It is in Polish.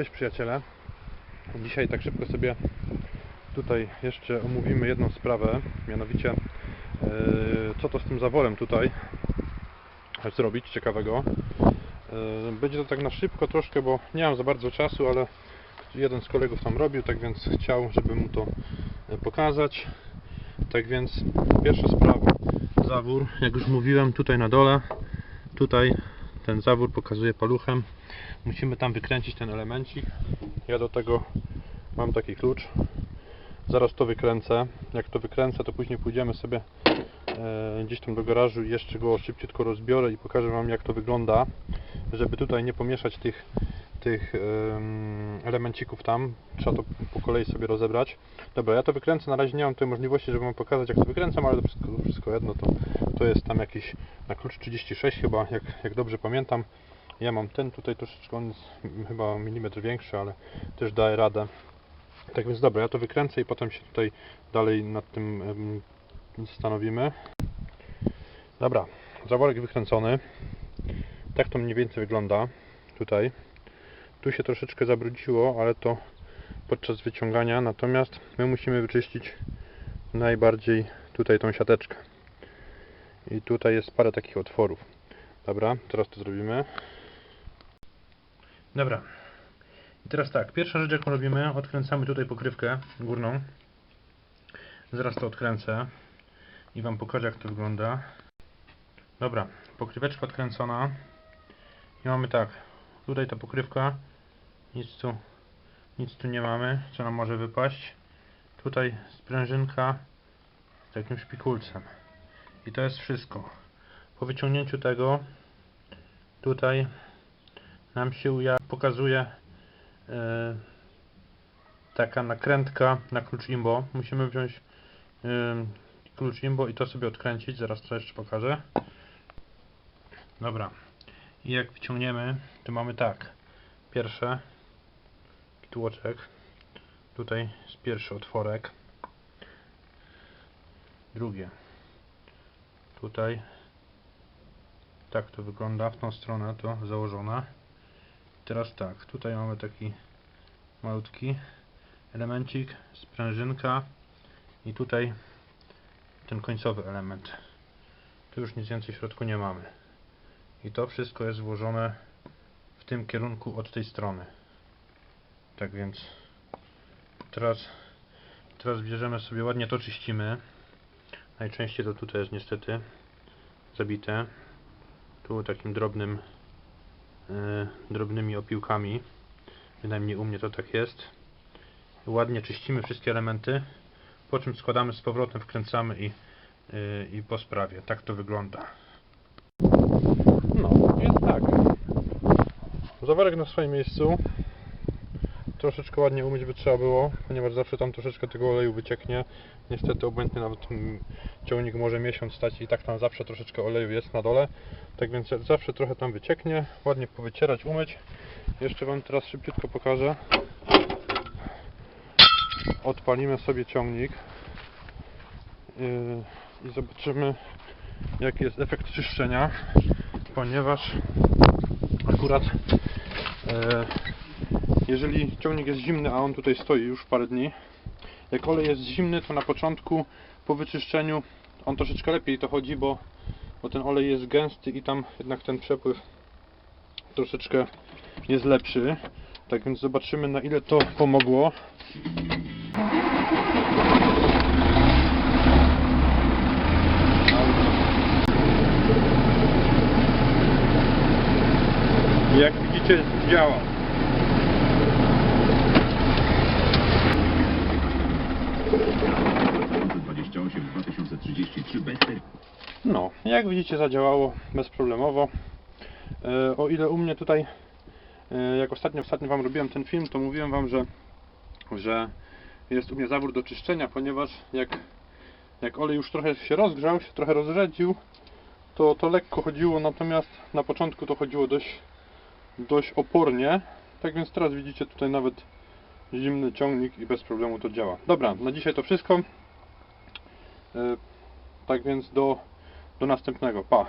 Cześć przyjaciele. Dzisiaj tak szybko sobie tutaj jeszcze omówimy jedną sprawę, mianowicie e, co to z tym zaworem tutaj zrobić ciekawego. E, Będzie to tak na szybko troszkę, bo nie mam za bardzo czasu, ale jeden z kolegów tam robił, tak więc chciał, żeby mu to e, pokazać. Tak więc pierwsza sprawa. Zawór, jak już mówiłem, tutaj na dole. Tutaj ten zawór pokazuje paluchem. Musimy tam wykręcić ten elemencik. Ja do tego mam taki klucz. Zaraz to wykręcę. Jak to wykręcę, to później pójdziemy sobie e, gdzieś tam do garażu i jeszcze go szybciutko rozbiorę i pokażę Wam jak to wygląda, żeby tutaj nie pomieszać tych, tych em, elemencików tam. Trzeba to po kolei sobie rozebrać. Dobra, ja to wykręcę. Na razie nie mam tutaj możliwości, żeby Wam pokazać jak to wykręcam, ale to wszystko, wszystko jedno to, to jest tam jakiś na klucz 36 chyba, jak, jak dobrze pamiętam. Ja mam ten tutaj troszeczkę, on jest chyba milimetr większy, ale też daje radę. Tak więc dobra, ja to wykręcę i potem się tutaj dalej nad tym em, zastanowimy. Dobra, zaworek wykręcony. Tak to mniej więcej wygląda tutaj. Tu się troszeczkę zabrudziło, ale to podczas wyciągania. Natomiast my musimy wyczyścić najbardziej tutaj tą siateczkę. I tutaj jest parę takich otworów. Dobra, teraz to zrobimy. Dobra. I teraz tak, pierwsza rzecz jaką robimy, odkręcamy tutaj pokrywkę górną. Zaraz to odkręcę i Wam pokażę jak to wygląda. Dobra, pokryweczka odkręcona. I mamy tak, tutaj ta pokrywka, nic tu, nic tu nie mamy, co nam może wypaść. Tutaj sprężynka z takim szpikulcem. I to jest wszystko. Po wyciągnięciu tego tutaj nam się pokazuje e, taka nakrętka na klucz imbo. Musimy wziąć e, klucz imbo i to sobie odkręcić. Zaraz to jeszcze pokażę. Dobra. I jak wyciągniemy, to mamy tak. Pierwsze tłoczek. Tutaj jest pierwszy otworek. Drugie. Tutaj tak to wygląda w tą stronę to założone. Teraz tak, tutaj mamy taki malutki elemencik, sprężynka i tutaj ten końcowy element. Tu już nic więcej w środku nie mamy. I to wszystko jest włożone w tym kierunku od tej strony. Tak więc teraz teraz bierzemy sobie ładnie to czyścimy. Najczęściej to tutaj jest niestety zabite. Tu takim drobnym e, drobnymi opiłkami. Bynajmniej u mnie to tak jest. Ładnie czyścimy wszystkie elementy, po czym składamy z powrotem, wkręcamy i, e, i po sprawie. Tak to wygląda. No, jest tak. Zaworek na swoim miejscu. Troszeczkę ładnie umyć by trzeba było, ponieważ zawsze tam troszeczkę tego oleju wycieknie. Niestety obłędnie nawet mm, ciągnik może miesiąc stać i tak tam zawsze troszeczkę oleju jest na dole. Tak więc zawsze trochę tam wycieknie. Ładnie powycierać, umyć. Jeszcze Wam teraz szybciutko pokażę. Odpalimy sobie ciągnik yy, i zobaczymy jaki jest efekt czyszczenia, ponieważ akurat e, jeżeli ciągnik jest zimny, a on tutaj stoi już parę dni, jak olej jest zimny, to na początku po wyczyszczeniu on troszeczkę lepiej to chodzi, bo, bo ten olej jest gęsty i tam jednak ten przepływ troszeczkę jest lepszy. Tak więc zobaczymy na ile to pomogło. Jak widzicie działa. No, jak widzicie zadziałało bezproblemowo. E, o ile u mnie tutaj, e, jak ostatnio, ostatnio Wam robiłem ten film, to mówiłem Wam, że, że jest u mnie zawór do czyszczenia, ponieważ jak, jak olej już trochę się rozgrzał, się trochę rozrzedził, to, to lekko chodziło, natomiast na początku to chodziło dość, dość opornie. Tak więc teraz widzicie tutaj nawet zimny ciągnik i bez problemu to działa. Dobra, na dzisiaj to wszystko. Tak więc do, do następnego. Pa!